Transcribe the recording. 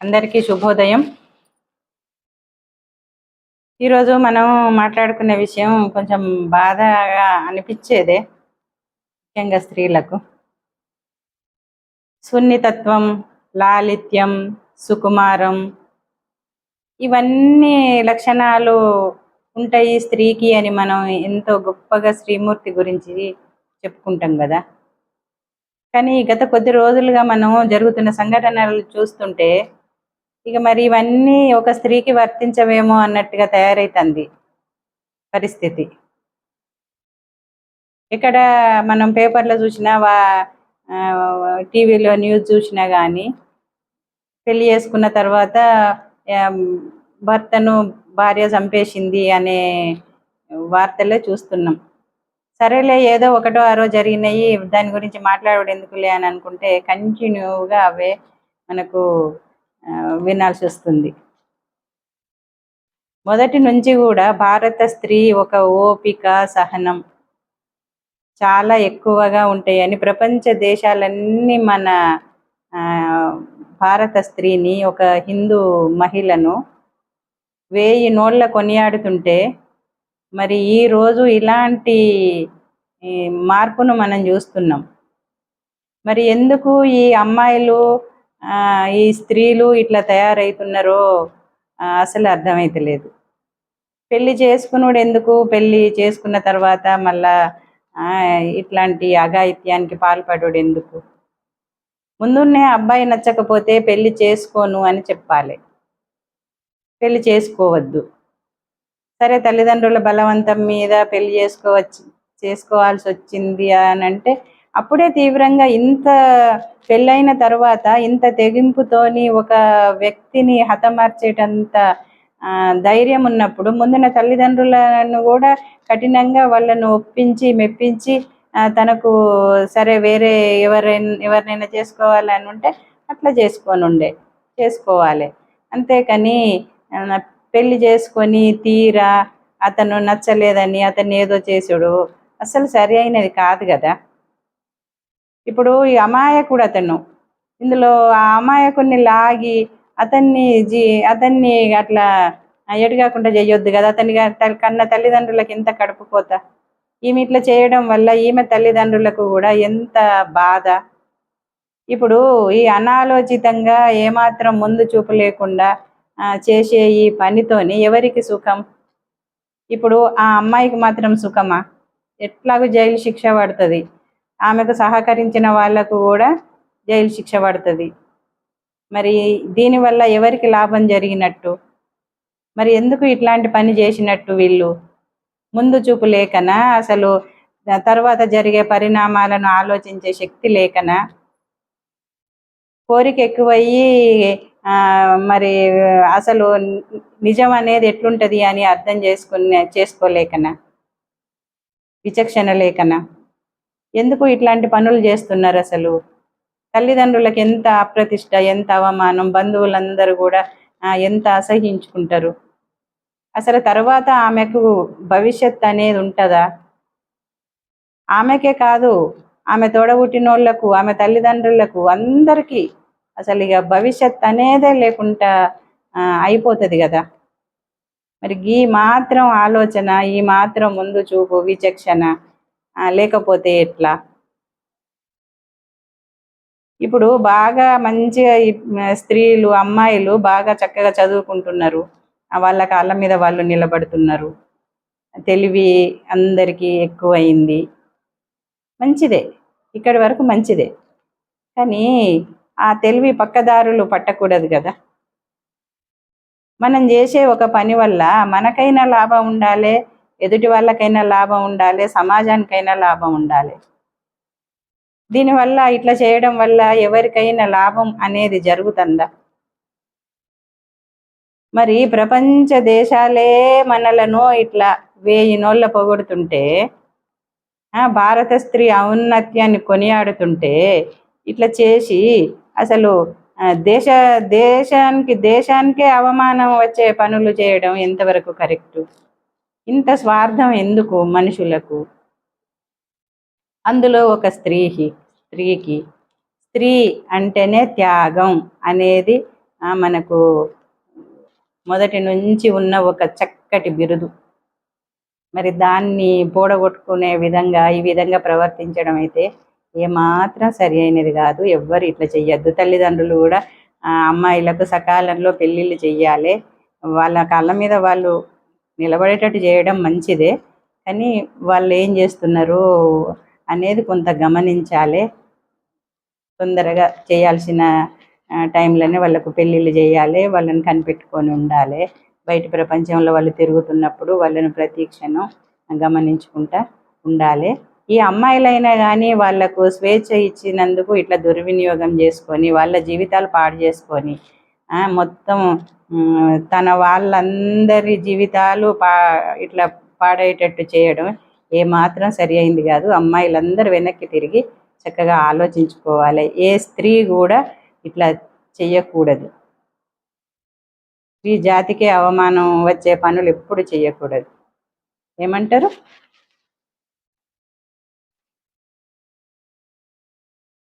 అందరికీ శుభోదయం. ఈరోజు మనం మాట్లాడుకునే విషయం కొంచెం బాధగా అనిపించేదే ముఖ్యంగా స్త్రీలకు. సున్నితత్వం లాలిత్యం సుకుమారం ఇవన్నీ లక్షణాలు ఉంటాయి స్త్రీకి అని మనం ఎంతో గొప్పగా శ్రీమూర్తి గురించి చెప్పుకుంటాం కదా. కానీ గత కొద్ది రోజులుగా మనం జరుగుతున్న సంఘటనలు చూస్తుంటే ఇక మరి ఇవన్నీ ఒక స్త్రీకి వర్తించవేమో అన్నట్టుగా తయారైతుంది పరిస్థితి. ఇక్కడ మనం పేపర్లో చూసినా వా టీవీలో న్యూస్ చూసినా కానీ పెళ్ళి చేసుకున్న తర్వాత భర్తను భార్య చంపేసింది అనే వార్తలే చూస్తున్నాం. సరేలే ఏదో ఒకటో ఆరో జరిగినాయి దాని గురించి మాట్లాడడం ఎందుకులే అని అనుకుంటే కంటిన్యూగా అవే మనకు వినాల్సి వస్తుంది. మొదటి నుంచి కూడా భారత స్త్రీ ఒక ఓపిక సహనం చాలా ఎక్కువగా ఉంటాయని ప్రపంచ దేశాలన్నీ మన ఆ, భారత స్త్రీని ఒక హిందూ మహిళను వేయి నోళ్ళ కొనియాడుతుంటే మరి ఈ రోజు ఇలాంటి మార్పును మనం చూస్తున్నాం. మరి ఎందుకు ఈ అమ్మాయిలు ఈ స్త్రీలు ఇట్లా తయారవుతున్నారో ఆ, అసలు అర్థమైతలేదు పెళ్ళి చేసుకున్నాడు ఎందుకు? పెళ్ళి చేసుకున్న తర్వాత మళ్ళా ఆ, ఇట్లాంటి అఘాయిత్యానికి పాల్పడు ఎందుకు? ముందున్నే అబ్బాయి నచ్చకపోతే పెళ్ళి చేసుకోను అని చెప్పాలి. పెళ్ళి చేసుకోవద్దు. సరే తల్లిదండ్రుల బలవంతం మీద పెళ్ళి చేసుకోవచ్చు చేసుకోవాల్సి వచ్చింది అని అంటే అప్పుడే తీవ్రంగా ఇంత పెళ్ళైన తర్వాత ఇంత తెగింపుతోని ఒక వ్యక్తిని హతమార్చేటంత ధైర్యం ఉన్నప్పుడు ముందున తల్లిదండ్రులను కూడా కఠినంగా వాళ్ళను ఒప్పించి మెప్పించి తనకు సరే వేరే ఎవరైనా ఎవరినైనా చేసుకోవాలని ఉంటే అట్లా చేసుకొని ఉండే చేసుకోవాలి. అంతేకాని పెళ్ళి చేసుకొని తీరా అతను నచ్చలేదని అతన్ని ఏదో చేసుడు అసలు సరి అయినది కాదు కదా. ఇప్పుడు ఈ అమాయకుడు అతను. ఇందులో ఆ అమాయకుడిని లాగి అతన్ని జీ అతన్ని అట్లా ఎడగకుండా చేయొద్దు కదా. అతని కన్న తల్లిదండ్రులకు ఎంత కడుపుకోత ఈమె ఇట్లా చేయడం వల్ల ఈమె తల్లిదండ్రులకు కూడా ఎంత బాధ. ఇప్పుడు ఈ అనాలోచితంగా ఏమాత్రం ముందు చూపు లేకుండా ఆ, చేసే ఈ పనితోని ఎవరికి సుఖం? ఇప్పుడు ఆ అమ్మాయికి మాత్రం సుఖమా? ఎట్లాగూ జైలు శిక్ష పడుతుంది. ఆమెకు సహకరించిన వాళ్ళకు కూడా జైలు శిక్ష పడుతుంది. మరి దీనివల్ల ఎవరికి లాభం జరిగినట్టు? మరి ఎందుకు ఇట్లాంటి పని చేసినట్టు వీళ్ళు? ముందు చూపు లేకనా? అసలు తర్వాత జరిగే పరిణామాలను ఆలోచించే శక్తి లేకనా? కోరిక ఎక్కువయ్యి మరి అసలు నిజం అనేది ఎట్లుంటది అని అర్థం చేసుకునే చేసుకోలేకనా? విచక్షణ లేకనా? ఎందుకు ఇట్లాంటి పనులు చేస్తున్నారు అసలు? తల్లిదండ్రులకు ఎంత అప్రతిష్ట ఎంత అవమానం బంధువులందరూ కూడా ఎంత అసహించుకుంటారు? అసలు తర్వాత ఆమెకు భవిష్యత్ అనేది ఉంటుందా? ఆమెకే కాదు ఆమె తోడబుట్టినోళ్ళకు ఆమె తల్లిదండ్రులకు అందరికీ అసలు ఇక భవిష్యత్ అనేదే లేకుండా అయిపోతుంది కదా? మరి ఈ మాత్రం ఆలోచన ఈ మాత్రం ముందు చూపు విచక్షణ లేకపోతే ఎట్లా? ఇప్పుడు బాగా మంచిగా స్త్రీలు అమ్మాయిలు బాగా చక్కగా చదువుకుంటున్నారు. వాళ్ళ కాళ్ళ మీద వాళ్ళు నిలబడుతున్నారు. తెలివి అందరికీ ఎక్కువైంది. మంచిదే. ఇక్కడి వరకు మంచిదే. కానీ ఆ తెలివి పక్కదారులు పట్టకూడదు కదా. మనం చేసే ఒక పని వల్ల మనకైనా లాభం ఉండాలి. ఎదుటి వాళ్ళకైనా లాభం ఉండాలి సమాజానికైనా లాభం ఉండాలి. దీనివల్ల ఇట్లా చేయడం వల్ల ఎవరికైనా లాభం అనేది జరుగుతుందా? మరి ప్రపంచ దేశాలే మనలను ఇట్లా వేయి నోళ్ళ పొగడుతుంటే ఆ, భారత స్త్రీ ఔన్నత్యాన్ని కొనియాడుతుంటే ఇట్లా చేసి అసలు దేశ దేశానికి దేశానికే అవమానం వచ్చే పనులు చేయడం ఎంతవరకు కరెక్టు? ఇంత స్వార్థం ఎందుకు మనుషులకు? అందులో ఒక స్త్రీకి స్త్రీకి స్త్రీ అంటేనే త్యాగం అనేది మనకు మొదటి నుంచి ఉన్న ఒక చక్కటి బిరుదు. మరి దాన్ని పోడగొట్టుకునే విధంగా ఈ విధంగా ప్రవర్తించడం అయితే ఏమాత్రం సరి అయినది కాదు. ఎవ్వరు ఇట్లా చెయ్యొద్దు. తల్లిదండ్రులు కూడా అమ్మాయిలకు సకాలంలో పెళ్ళిళ్ళు చెయ్యాలి. వాళ్ళ కాళ్ళ మీద వాళ్ళు నిలబడేటట్టు చేయడం మంచిదే. కానీ వాళ్ళు ఏం చేస్తున్నారు అనేది కొంత గమనించాలి. తొందరగా చేయాల్సిన టైంలోనే వాళ్ళకు పెళ్ళిళ్ళు చేయాలి. వాళ్ళని కనిపెట్టుకొని ఉండాలి. బయట ప్రపంచంలో వాళ్ళు తిరుగుతున్నప్పుడు వాళ్ళని ప్రతీక్షను గమనించుకుంటా ఉండాలి. ఈ అమ్మాయిలైనా కానీ వాళ్ళకు స్వేచ్ఛ ఇచ్చినందుకు ఇట్లా దుర్వినియోగం చేసుకొని వాళ్ళ జీవితాలు పాడు చేసుకొని మొత్తం తన వాళ్ళందరి జీవితాలు పా ఇట్లా పాడేటట్టు చేయడం ఏమాత్రం సరి అయింది కాదు. అమ్మాయిలందరూ వెనక్కి తిరిగి చక్కగా ఆలోచించుకోవాలి. ఏ స్త్రీ కూడా ఇట్లా చెయ్యకూడదు. స్త్రీ జాతికే అవమానం వచ్చే పనులు ఎప్పుడు చెయ్యకూడదు. ఏమంటారు?